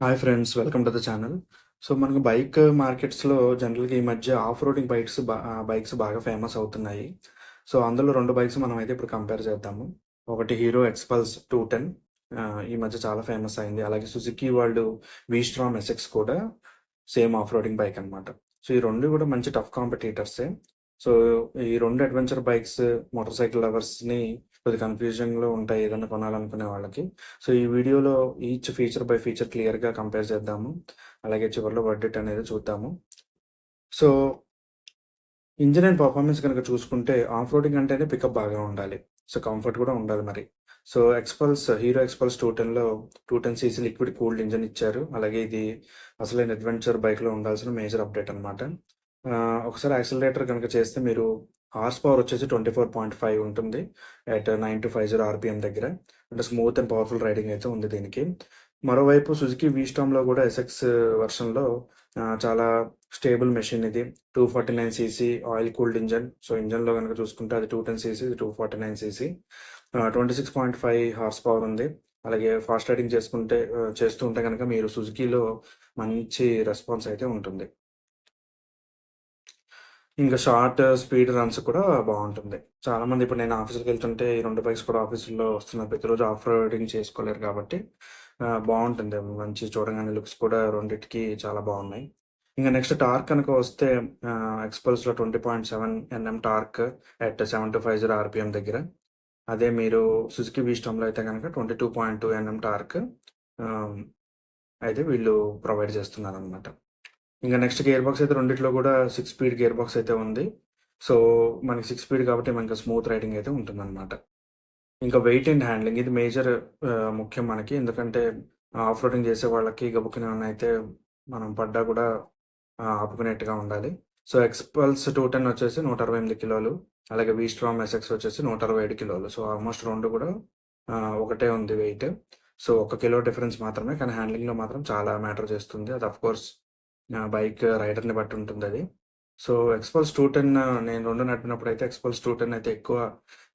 Hi friends welcome to the channel so మనకు bike మార్కెట్స్లో జనరల్గా ఈ మధ్య ఆఫ్ రోడింగ్ బైక్స్ బైక్స్ బాగా ఫేమస్ అవుతున్నాయి. సో అందులో రెండు బైక్స్ మనం అయితే ఇప్పుడు కంపేర్ చేద్దాము. ఒకటి హీరో ఎక్స్పల్స్ టూ టెన్ ఈ మధ్య చాలా ఫేమస్ అయింది. అలాగే సుజుకి వాళ్ళు వీస్ట్రామ్ ఎస్ఎక్స్ కూడా సేమ్ ఆఫ్ రోడింగ్ బైక్ అనమాట సో ఈ రెండు కూడా మంచి టఫ్ కాంపిటీటర్సే సో ఈ రెండు అడ్వెంచర్ బైక్స్ మోటార్ సైకిల్ లవర్స్ని కొద్ది కన్ఫ్యూజన్లో ఉంటాయి ఏదైనా కొనాలనుకునే వాళ్ళకి. సో ఈ వీడియోలో ఈచ్ ఫీచర్ బై ఫీచర్ క్లియర్గా కంపేర్ చేద్దాము. అలాగే చివరిలో బడ్జెట్ అనేది చూద్దాము. సో ఇంజిన్ అండ్ పర్ఫార్మెన్స్ కనుక చూసుకుంటే ఆఫ్ రోడింగ్ అంటేనే పికప్ బాగా ఉండాలి. సో కంఫర్ట్ కూడా ఉండాలి మరి. So Xpulse Hero Xpulse two టెన్లో two ten CC liquid cooled engine ఇచ్చారు. అలాగే ఇది అసలైన అడ్వెంచర్ బైక్లో ఉండాల్సిన మేజర్ అప్డేట్ అనమాట ఒకసారి యాక్సిలరేటర్ కనుక చేస్తే మీరు హార్స్ పవర్ వచ్చేసి ట్వంటీ ఫోర్ పాయింట్ ఫైవ్ ఉంటుంది at nine two five zero RPM దగ్గర. అంటే స్మూత్ అండ్ పవర్ఫుల్ రైడింగ్ అయితే ఉంది దీనికి. మరోవైపు సుజుకి వీస్టామ్లో కూడా ఎస్ఎక్స్ వర్షన్లో చాలా స్టేబుల్ మెషిన్ ఇది. Two forty nine CC oil cooled engine. So ఇంజన్లో కనుక చూసుకుంటే అది two ten CC two forty nine CC twenty six point five horse power ఉంది. అలాగే ఫాస్ట్ రైడింగ్ చేసుకుంటే చేస్తూ ఉంటే కనుక మీరు సుజుకీలో మంచి రెస్పాన్స్ అయితే ఉంటుంది. ఇంకా షార్ట్ స్పీడ్ రన్స్ కూడా బాగుంటుంది. చాలా మంది ఇప్పుడు నేను ఆఫీస్కి వెళ్తుంటే ఈ రెండు బైక్స్ కూడా ఆఫీసులో వస్తున్న ప్రతిరోజు ఆఫ్ రోడింగ్ చేసుకోలేరు కాబట్టి బాగుంటుంది. మంచి చూడగానే లుక్స్ కూడా రెండింటికి చాలా బాగున్నాయి. ఇంకా నెక్స్ట్ టార్క్ కనుక వస్తే ఎక్స్పల్స్లో twenty point seven NM torque at seven two five zero RPM దగ్గర. అదే మీరు సుజుకి వీస్టంలో అయితే కనుక twenty two point two NM torque అయితే వీళ్ళు ప్రొవైడ్ చేస్తున్నారు అనమాట ఇంకా నెక్స్ట్ గేర్ బాక్స్ అయితే రెండిట్లో కూడా సిక్స్ స్పీడ్ గేర్ బాక్స్ అయితే ఉంది. సో మనకి సిక్స్ స్పీడ్ కాబట్టి మనకి స్మూత్ రైడింగ్ అయితే ఉంటుంది అనమాట ఇంకా వెయిట్ అండ్ హ్యాండ్లింగ్ ఇది మేజర్ ముఖ్యం మనకి. ఎందుకంటే ఆఫ్ రోడింగ్ చేసే వాళ్ళకి గబుకిన అయితే మనం పడ్డా కూడా ఆపుకునేట్టుగా ఉండాలి. సో ఎక్స్పల్స్ టూ టెన్ వచ్చేసి నూట అరవై ఎనిమిది కిలోలు. అలాగే వీ స్ట్రామ్ ఎస్ఎక్స్ వచ్చేసి నూట అరవై ఏడు కిలోలు. సో ఆల్మోస్ట్ రెండు కూడా ఒకటే ఉంది వెయిట్ సో ఒక కిలో డిఫరెన్స్ మాత్రమే. కానీ హ్యాండ్లింగ్లో మాత్రం చాలా మ్యాటర్ చేస్తుంది. అది అఫ్ కోర్స్ బైక్ రైడర్ని బట్టి ఉంటుంది అది సో ఎక్స్పల్స్ టూ టెన్ నేను రెండు నడిపినప్పుడు అయితే ఎక్స్పల్స్ టూ టెన్ అయితే ఎక్కువ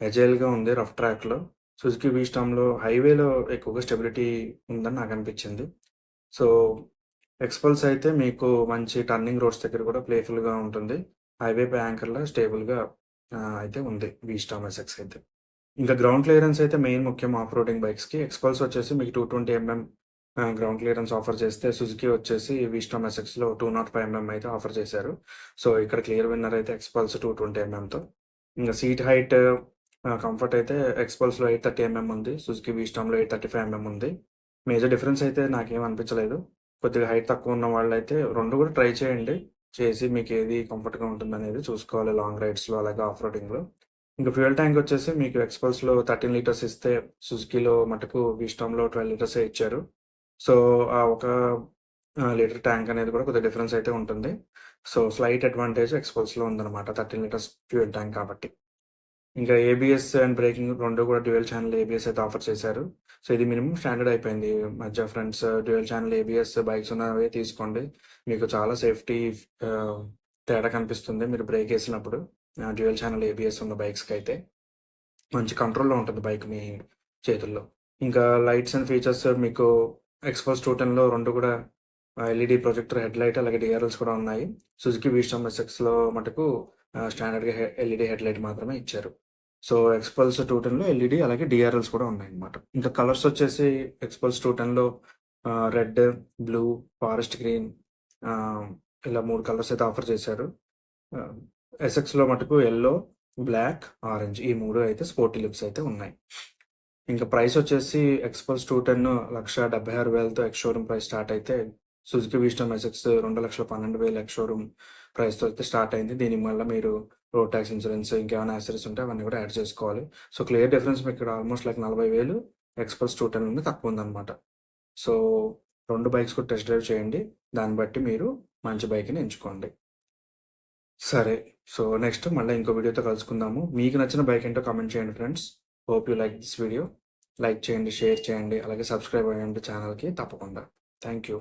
ఎజైల్గా ఉంది రఫ్ ట్రాక్లో. సుజుకి వీస్టామ్లో హైవేలో ఎక్కువగా స్టెబిలిటీ ఉందని నాకు అనిపించింది. సో ఎక్స్పల్స్ అయితే మీకు మంచి టర్నింగ్ రోడ్స్ దగ్గర కూడా ప్లేఫుల్గా ఉంటుంది. హైవే పై యాంకర్లో స్టేబుల్గా అయితే ఉంది వీస్టామ్ ఎస్ఎక్స్ అయితే. ఇంకా గ్రౌండ్ క్లియరెన్స్ అయితే మెయిన్ ముఖ్యం ఆఫ్ రోడింగ్ బైక్స్కి. ఎక్స్పల్స్ వచ్చేసి మీకు two twenty MM ground clearance offer చేస్తే సుజుకి వచ్చేసి విస్టమ్ ఎస్ఎక్స్లో టూ నాట్ ఫైవ్ ఎంఎం అయితే ఆఫర్ చేశారు. సో ఇక్కడ క్లియర్ విన్నర్ అయితే ఎక్స్పల్స్ టూ ట్వంటీ ఎంఎంతో ఇంకా సీట్ హైట్ కంఫర్ట్ అయితే ఎక్స్పల్స్లో ఎయిట్ థర్టీ ఎంఎం ఉంది. సుజుకి విస్టమ్లో ఎయిట్ థర్టీ ఫైవ్ ఎంఎం ఉంది. మేజర్ డిఫరెన్స్ అయితే నాకేం అనిపించలేదు. కొద్దిగా హైట్ తక్కువ ఉన్న వాళ్ళు అయితే రెండు కూడా ట్రై చేయండి. చేసి మీకు ఏది కంఫర్ట్గా ఉంటుంది అనేది చూసుకోవాలి లాంగ్ రైడ్స్లో అలాగే ఆఫ్ రోడింగ్లో ఇంకా ఫ్యూయల్ ట్యాంక్ వచ్చేసి మీకు ఎక్స్పల్స్లో థర్టీన్ లీటర్స్ ఇస్తే సుజుకిలో మటుకు విస్టమ్లో ట్వెల్వ్ లీటర్స్ ఇచ్చారు. సో ఆ ఒక లీటర్ ట్యాంక్ అనేది కూడా కొద్దిగా డిఫరెన్స్ అయితే ఉంటుంది. సో స్లైట్ అడ్వాంటేజ్ ఎక్స్పోల్స్లో ఉందన్నమాట. థర్టీన్ లీటర్స్ ఫ్యూయల్ ట్యాంక్ కాబట్టి. ఇంకా ఏబిఎస్ అండ్ బ్రేకింగ్ రెండు కూడా డ్యూయల్ ఛానల్ ఏబిఎస్ అయితే ఆఫర్ చేశారు. సో ఇది మినిమం స్టాండర్డ్ అయిపోయింది. మధ్య friends dual channel ABS bikes ఉన్నవే తీసుకోండి. మీకు చాలా సేఫ్టీ తేడా కనిపిస్తుంది మీరు బ్రేక్ వేసినప్పుడు. డ్యూయల్ ఛానల్ ఏబిఎస్ ఉన్న బైక్స్కి అయితే. మంచి కంట్రోల్లో ఉంటుంది బైక్ మీ చేతుల్లో. ఇంకా లైట్స్ అండ్ ఫీచర్స్ మీకు ఎక్స్పోజ్ టూ టెన్లో రెండు కూడా ఎల్ఈడి ప్రొజెక్టర్ హెడ్ లైట్ అలాగే డిఆర్ఎల్స్ కూడా ఉన్నాయి. సుజుకి వీస్టమ్ ఎస్ఎక్స్లో మటుకు స్టాండర్డ్గా ఎల్ఈడి హెడ్ లైట్ మాత్రమే ఇచ్చారు. సో ఎక్స్పల్స్ టూ టెన్లో ఎల్ఈడి అలాగే డిఆర్ఎల్స్ కూడా ఉన్నాయి అనమాట ఇంకా కలర్స్ వచ్చేసి ఎక్స్పల్స్ టూ టెన్లో రెడ్ బ్లూ ఫారెస్ట్ గ్రీన్ ఇలా మూడు కలర్స్ అయితే ఆఫర్ చేశారు. ఎస్ఎక్స్లో మటుకు ఎల్లో బ్లాక్ ఆరెంజ్ ఈ మూడు అయితే స్పోర్టీ లిప్స్ అయితే ఉన్నాయి. ఇంకా ప్రైస్ వచ్చేసి ఎక్స్పల్స్ టూ టెన్ లక్ష డెబ్బై ఆరు వేలతో ఎక్స్ షోరూమ్ ప్రైస్ స్టార్ట్ అయితే సుజుకి విస్టమ్ ఎస్ఎక్స్ రెండు లక్షల పన్నెండు వేలు ఎక్స్ షోరూమ్ ప్రైస్తో అయితే స్టార్ట్ అయింది. దీని వల్ల మీరు రోడ్ ట్యాక్స్ ఇన్సూరెన్స్ ఇంకేమైనా యాక్సరీస్ ఉంటే అవన్నీ కూడా యాడ్ చేసుకోవాలి. సో క్లియర్ డిఫరెన్స్ మీకు ఇక్కడ ఆల్మోస్ట్ లైక్ నలభై వేలు ఎక్స్పల్స్ టూ టెన్ ఉంది తక్కువ ఉందన్నమాట. సో రెండు బైక్స్ కూడా టెస్ట్ డ్రైవ్ చేయండి. దాన్ని బట్టి మీరు మంచి బైక్ని ఎంచుకోండి. సరే. సో నెక్స్ట్ మళ్ళీ ఇంకో వీడియోతో కలుసుకుందాము. మీకు నచ్చిన బైక్ ఏంటో కామెంట్ చేయండి friends hope you like this video like చేయండి షేర్ చేయండి అలాగే సబ్స్క్రైబ్ అయ్యండి ఛానల్కి తప్పకుండా. Thank you